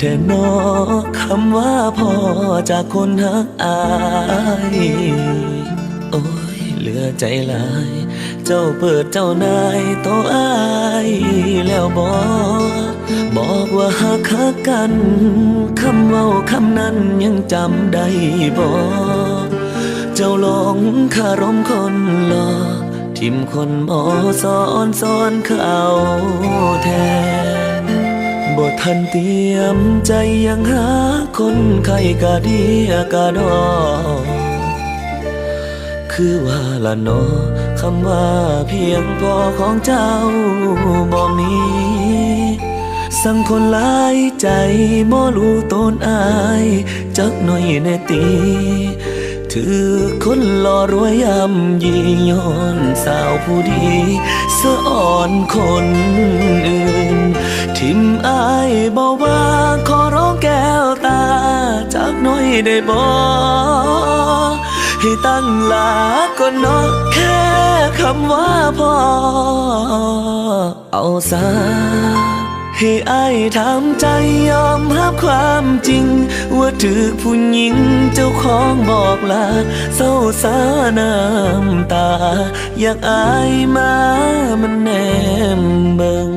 เธอเนอคำว่าพอจากคนฮักอาย โอ้ยเหลือใจหลาย เจ้าเปิดเจ้านายโตวอายแล้วบอกบอกว่าหักหักกันคำเว้าคำนั้นยังจำได้บอกเจ้าหลงคารมคนหลอกทิมคนหมอสอนสอนเขาแทน บ่ทันเตรียมใจยังหาคนไข้กะดีกะดอ คือว่าละนอคำว่าเพียงพอของเจ้าบ่มี สังคนหลายใจบ่รู้ตนอายจักหน่อยแน่ตีถือคนหล่อรวยย่ำยีย้อนสาวผู้ดีสะอ่อนคน ได้บ่ให้ตั้งหลาก็นอแค่คำว่าพอ เอาซะให้อายทำใจยอมรับความจริง ว่าถือผู้หญิงเจ้าของบอกลาเศร้าสาน้ำตา อยากอายมามันแนมเบิง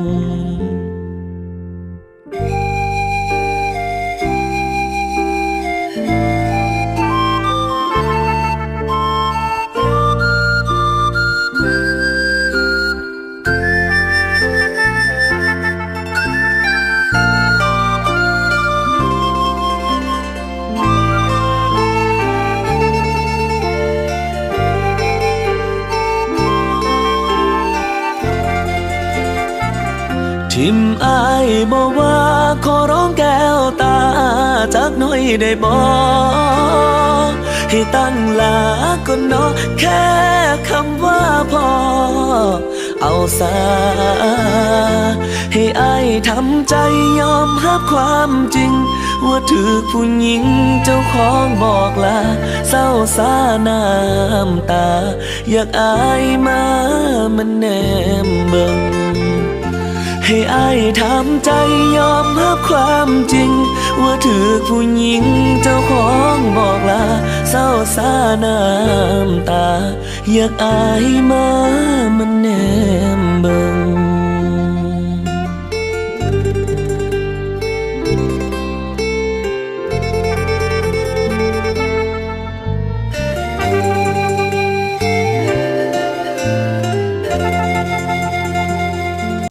ทิมอายบอกว่าขอร้องแก้วตาจากหน่อยได้บอกให้ตั้งหลาก็นอแค่คำว่าพอ เอาซาให้อายทำใจยอมรับความจริง ว่าถือผู้หญิงเจ้าของบอกลาเศร้าสาน้ำตา อยากอายมามันแนมเบิง ให้อายทำใจยอมรับความจริง ว่าถือผู้หญิงเจ้าของบอกลาเศร้าสาน้ำตา อยากอายมา